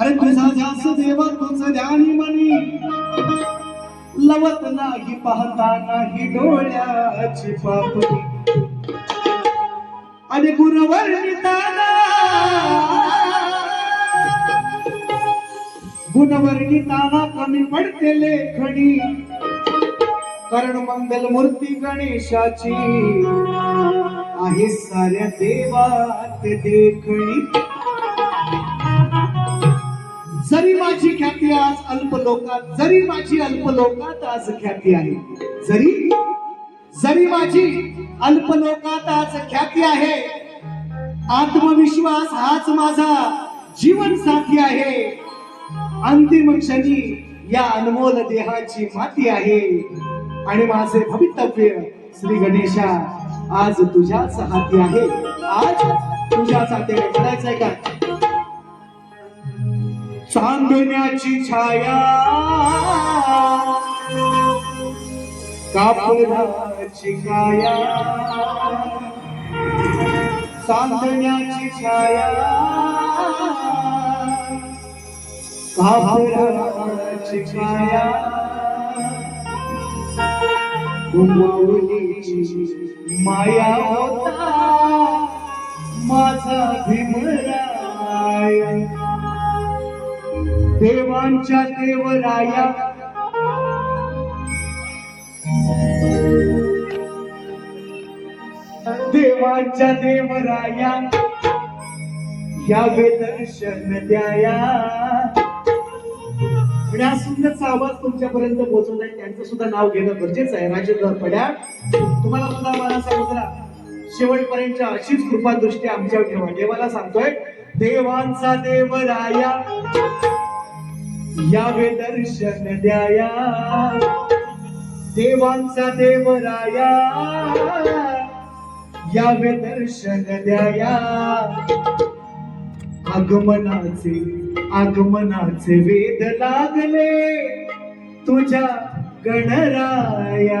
अरे तुझा ध्यास देवा तुझ ध्यानी मनी लवत नाही पाहता नाही डोळ्याची पापणी आणि गुणवर्णिताना. गुणवर्णिताना कमी पडते लेखणी. कारण मंगल मूर्ती गणेशाची. आहे साऱ्या देवात देखणी जरी माझी ख्याती आज अल्पलोकात जरी माझी अल्पलोकात आज ख्याती आहे. जरी जरी माझी अल्पलोकात आज ख्याती आहे आत्मविश्वास हाच माझा जीवन साथी आहे. अंतिम क्षणी या अनमोल देहाची माती आहे. आणि माझे भवितव्य श्री गणेशा आज तुझ्याच हाती आहे. आज तुझ्याच हाती आहे का? चांदण्याची छाया. कापडाची काया. चांदण्याची छाया. कापडाची छाया. माया होता. माझा भीमळ देवांच्या देवराया. देवांच्या देवराया. या दर्शन द्याया. आणि हा सुंदरचा आवाज तुमच्यापर्यंत पोहोचवत आहे त्यांचं सुद्धा नाव घेणं गरजेचं आहे. राजेंद्र पड्या तुम्हाला सुद्धा मला सांगितलं शेवटपर्यंतच्या अशीच कृपा दृष्टी आमच्यावर ठेवा. देवाला सांगतोय देवांचा देवराया. यावे दर्शन द्याया. देवांचा देवराया. यावे दर्शन द्याया. आगमनाचे आगमनाचे वेद लागले तुझ्या गणराया.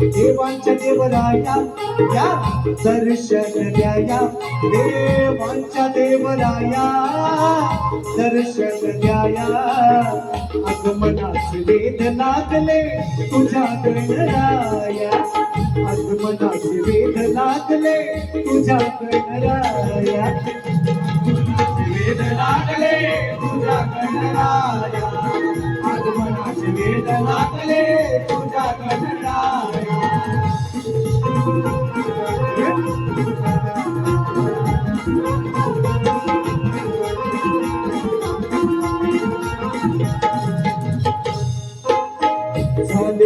देवांच्या देवराया या दर्शन द्याया देवांच्या देवराया दर्शन द्याया आगमनाचे वेद लागले तुझ्या गणराया. आगमनाचे वेद लागले तुझ्या गणराया. वेद लागले तुझ्या गणराया.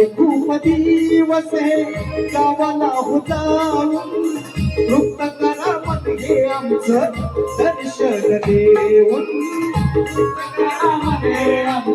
खूप दिवस हे गावाला होता. तृप्त करा मन हे आमचं दर्शन देऊन. तृप्त करा आमचं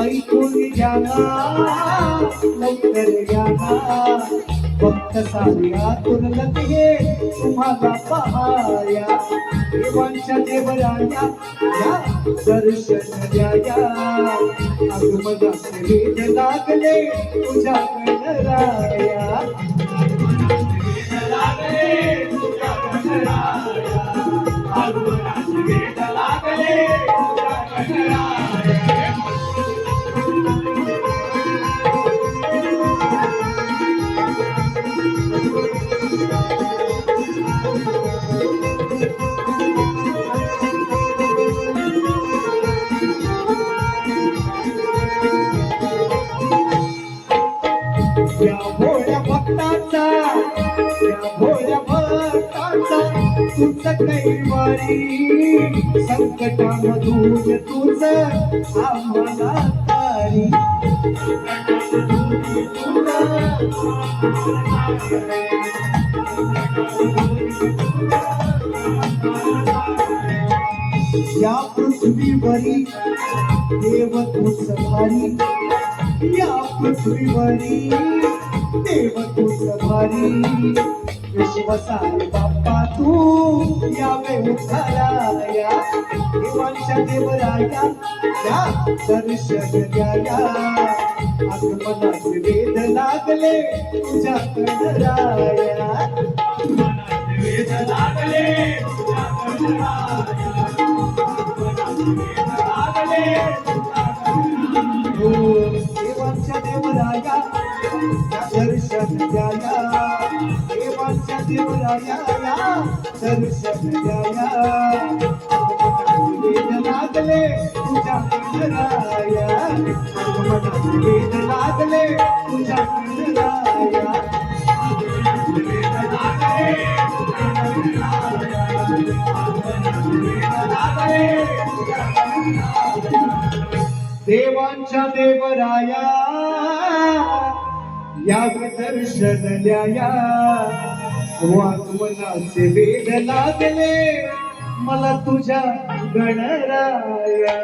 ऐकून घ्या लवकर या फक्त साऱ्या तुरलत हे तुम्हाला पहाया. देवांच्या देवराया या दर्शन द्याया. आगमनाचे वेद लागले तुझ्या गणराया तुझ कैवारी संकटामधून तुझ आम्हाला सारी या पृथ्वीवरी देव तू सवारी या पृथ्वीवरी देव तू सवारी विश्वसारे बाप्पा तू यावे उद्धाराया देवांच्या देवराया या दर्शन द्याया आगमनाचे वेद लागले तुझ्या कणराया वेद लागले तुझ्या कणराया देवांच्या देवराया दर्शन द्याया देवांच्या देवराया या दर्शन द्याया वेद लागले तुझ्या वेद लागले तुझ्या वेद लागले देवांच्या देवराया या दर्शन द्याया वागमनाचे वेद लागले मला तुझ्या गणराया.